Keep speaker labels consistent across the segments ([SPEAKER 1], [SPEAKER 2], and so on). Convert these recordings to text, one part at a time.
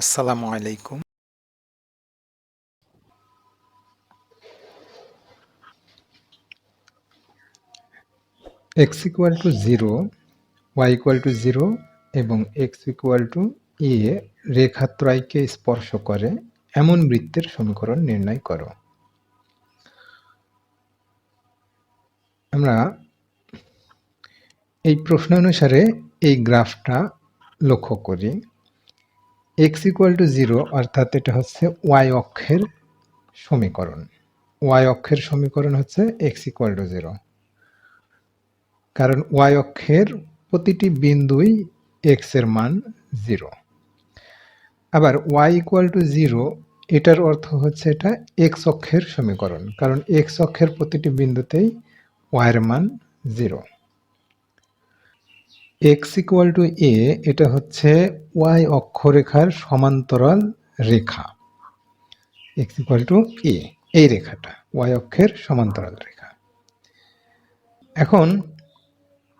[SPEAKER 1] আসসালামু আলাইকুম। X equal to zero y equal to zero এবং এক্স ইকুয়াল টু এ রেখাত্রয়কে স্পর্শ করে এমন বৃত্তের সমীকরণ নির্ণয় করো। আমরা এই প্রশ্ন অনুসারে এই গ্রাফটা লক্ষ্য করি। এক্স ইকুয়াল টু জিরো অর্থাৎ এটা হচ্ছে ওয়াই অক্ষের সমীকরণ। ওয়াই অক্ষের সমীকরণ হচ্ছে এক্স ইকুয়াল টু জিরো কারণ ওয়াই অক্ষের প্রতিটি বিন্দুই এক্সের মান জিরো আবার ওয়াই ইকুয়াল টু জিরো এটার অর্থ হচ্ছে এটা এক্স অক্ষের সমীকরণ। কারণ এক্স অক্ষের প্রতিটি বিন্দুতেই ওয়াইয়ের মান zero x equal to a এটা হচ্ছে ওয়াই অক্ষরেখার সমান্তরাল রেখা। এক্স ইকুয়াল টু এ এই রেখাটা ওয়াই অক্ষের সমান্তরাল রেখা। এখন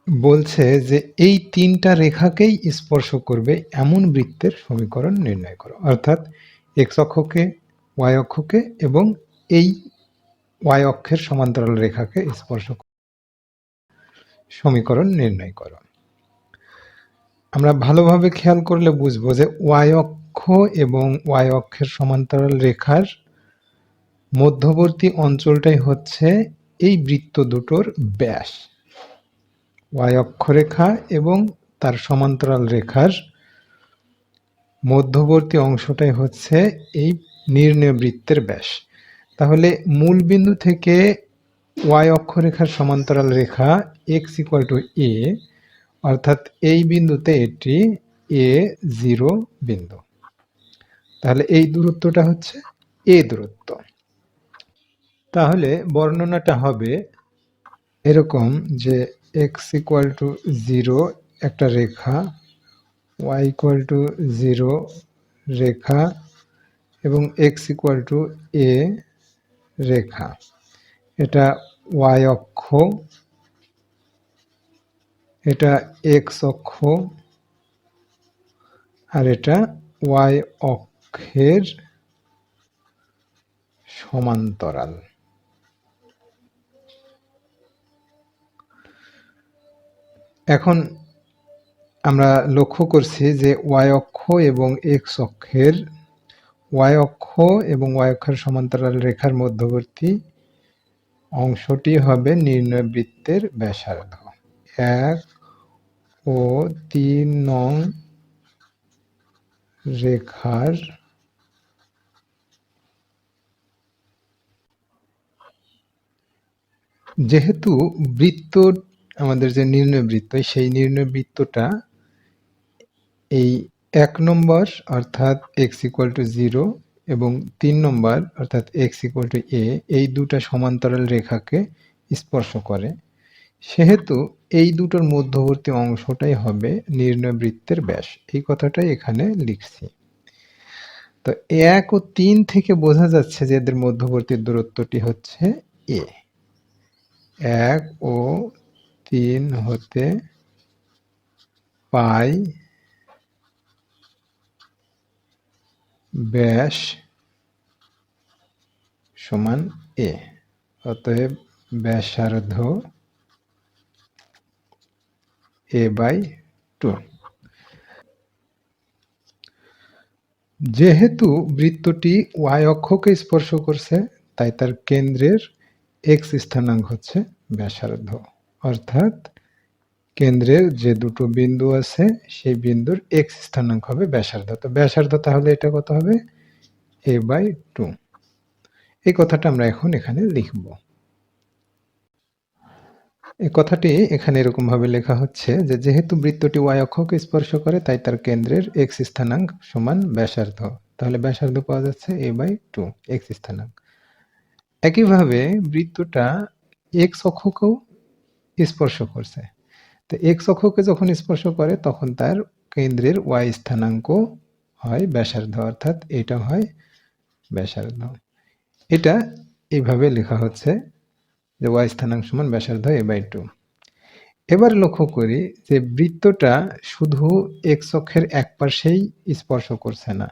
[SPEAKER 1] বলছে যে এই তিনটা রেখাকেই স্পর্শ করবে এমন বৃত্তের সমীকরণ নির্ণয় করো। অর্থাৎ এক্স অক্ষকে ওয়াই অক্ষকে এবং এই ওয়াই অক্ষের সমান্তরাল রেখাকে স্পর্শ সমীকরণ নির্ণয় করো। আমরা ভালোভাবে খেয়াল করলে বুঝব যে ওয়াই অক্ষ এবং ওয়াই অক্ষের সমান্তরাল রেখার মধ্যবর্তী অঞ্চলটাই হচ্ছে এই বৃত্ত দুটোর ব্যাস। ওয়াই অক্ষরেখা এবং তার সমান্তরাল রেখার মধ্যবর্তী অংশটাই হচ্ছে এই নির্ণয় বৃত্তের ব্যাস। তাহলে মূল বিন্দু থেকে ওয়াই অক্ষরেখার সমান্তরাল রেখা এক্স ইকুয়াল টু এ অর্থাৎ এই বিন্দুতে এটি এ জিরো বিন্দু। তাহলে এই দূরত্বটা হচ্ছে এ দূরত্ব। তাহলে বর্ণনাটা হবে এরকম যে এক্স ইকুয়াল টু জিরো একটা রেখা ওয়াই ইকুয়াল টু জিরো রেখা এবং এক্স ইকুয়াল টু এ রেখা। এটা ওয়াই অক্ষ এটা এক্স অক্ষ আর এটা ওয়াই অক্ষের সমান্তরাল। এখন আমরা লক্ষ্য করছি যে ওয়াই অক্ষ এবং এক্স অক্ষের ওয়াই অক্ষ এবং ওয়াই অক্ষের সমান্তরাল রেখার মধ্যবর্তী অংশটি হবে নির্ণয় বৃত্তের ব্যাসার্ধ। এক ও তিন নং রেখার যেহেতু বৃত্ত আমাদের যে নির্ণয় বৃত্ত, সেই নির্ণয় বৃত্তটা এই এক নম্বর অর্থাৎ এক্স ইকুয়াল টু জিরো এবং তিন নম্বর অর্থাৎ এক্স ইকুয়াল টু এ এই দুটা সমান্তরাল রেখাকে স্পর্শ করে। সেহেতু এই দুটোর মধ্যবর্তী অংশটাই হবে নির্ণয় বৃত্তের ব্যাস। এই কথাটাই এখানে লিখছি। তো এক ও তিন থেকে বোঝা যাচ্ছে যে এদের মধ্যবর্তী দূরত্বটি হচ্ছে এ। এক ও তিন হতে পাই ব্যাস সমান এ। অতএব ব্যাসার্ধ এ বাই টু যেহেতু বৃত্তটি ওয়াই অক্ষকে স্পর্শ করছে, তাই তার কেন্দ্রের এক্স স্থানাঙ্ক হচ্ছে ব্যাসার্ধ। অর্থাৎ কেন্দ্রের যে দুটো বিন্দু আছে, সেই বিন্দুর এক্স স্থানাঙ্ক হবে ব্যাসার্ধ। তো ব্যাসার্ধ তাহলে এটা কত হবে? এ বাই টু এই কথাটা আমরা এখন এখানে লিখব। এই কথাটি এখানে এরকম ভাবে লেখা হচ্ছে যে, যেহেতু বৃত্তটি ওয়াই অক্ষকে স্পর্শ করে, তাই তার কেন্দ্রের এক্স স্থানাঙ্ক সমান ব্যাসার্ধ। তাহলে ব্যাসার্ধ পাওয়া যাচ্ছে এ বাই টু এক্স স্থানাঙ্ক। একইভাবে বৃত্তটা এক্স অক্ষকেও স্পর্শ করছে। তো এক্স অক্ষকে যখন স্পর্শ করে, তখন তার কেন্দ্রের ওয়াই স্থানাঙ্ক হয় ব্যাসার্ধ, অর্থাৎ এটা হয় ব্যাসার্ধ। এটা এইভাবে লেখা হচ্ছে। যে ওয়াই স্থানাঙ্ক সমান ব্যাসার্ধ এ বাই টু এবার লক্ষ্য করি যে বৃত্তটা শুধু এক্স অক্ষের এক পাশেই স্পর্শ করছে না।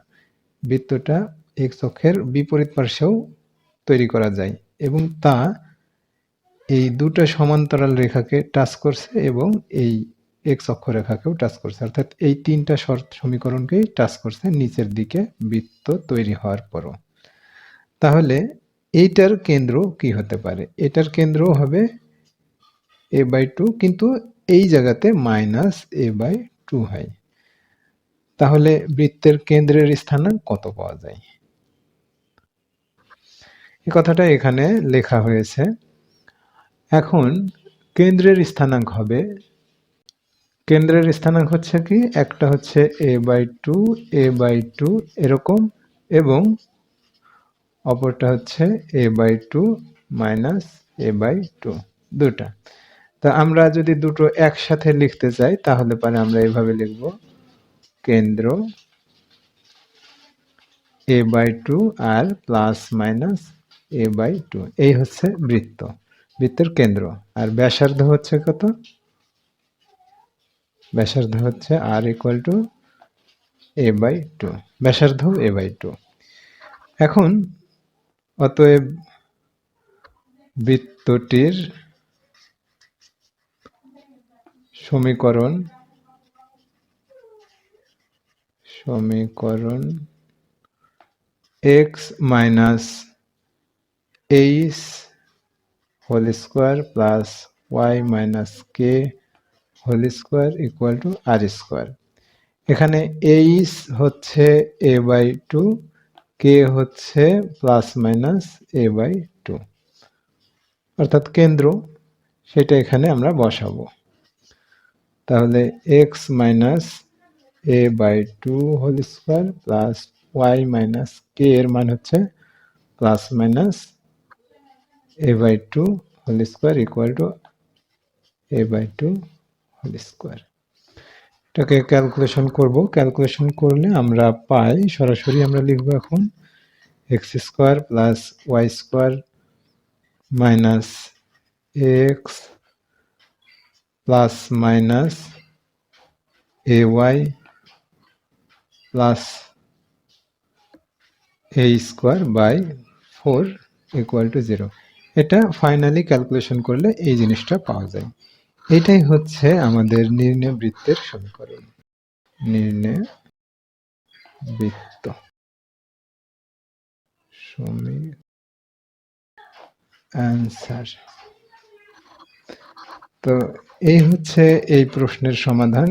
[SPEAKER 1] বৃত্তটা এক্স অক্ষের বিপরীত পার্শ্বেও তৈরি করা যায় এবং তা এই দুটো সমান্তরাল রেখাকে টাচ করছে এবং এই এক্স অক্ষ রেখাকেও টাচ করছে। অর্থাৎ এই তিনটা শর্ত সমীকরণকেই টাচ করছে নিচের দিকে বৃত্ত তৈরি হওয়ার পরও। তাহলে এইটার কেন্দ্র কি হতে পারে? এটার কেন্দ্র হবে এ বাই টু কিন্তু এই জায়গাতে মাইনাস এ বাই টু হয়। তাহলে বৃত্তের কেন্দ্রের স্থানাঙ্ক কত পাওয়া যায়? এই কথাটা এখানে লেখা হয়েছে। এখন কেন্দ্রের স্থানাঙ্ক হবে, কেন্দ্রের স্থানাঙ্ক হচ্ছে কি? একটা হচ্ছে a by two a by two এরকম, এবং অপরটা হচ্ছে a by two minus a by two দুটা। তা আমরা যদি দুটো একসাথে লিখতে চাই, তাহলে পরে আমরা এভাবে লিখব, কেন্দ্র এ by two R plus minus a by two এই হচ্ছে বৃত্ত, বৃত্তের কেন্দ্র। আর ব্যাসার্ধ হচ্ছে কত? ব্যাসার্ধ হচ্ছে r equal to a by two ব্যাসার্ধ এ বাই টু এখন অতএব বৃত্তটির সমীকরণ সমীকরণ x minus h whole square plus y minus k whole square equal to r square এখানে এইচ হচ্ছে এ বাই টু কে হচ্ছে plus minus a by two অর্থাৎ কেন্দ্র, সেটা এখানে আমরা বসাবো। তাহলে x minus a by two whole square plus y minus k এর মান হচ্ছে plus minus a by two whole square equal to a by two whole square এটাকে ক্যালকুলেশন করব। ক্যালকুলেশন করলে আমরা পাই, সরাসরি আমরা লিখব এখন x square plus y square minus x plus minus a y plus a square by four equal to zero এটা ফাইনালি ক্যালকুলেশন করলে এই জিনিসটা পাওয়া যায়। এটাই হচ্ছে আমাদের নির্ণয় বৃত্তের সমীকরণ। নির্ণয় বৃত্ত। সমী অ্যান্সার তো এই হচ্ছে এই প্রশ্নের সমাধান।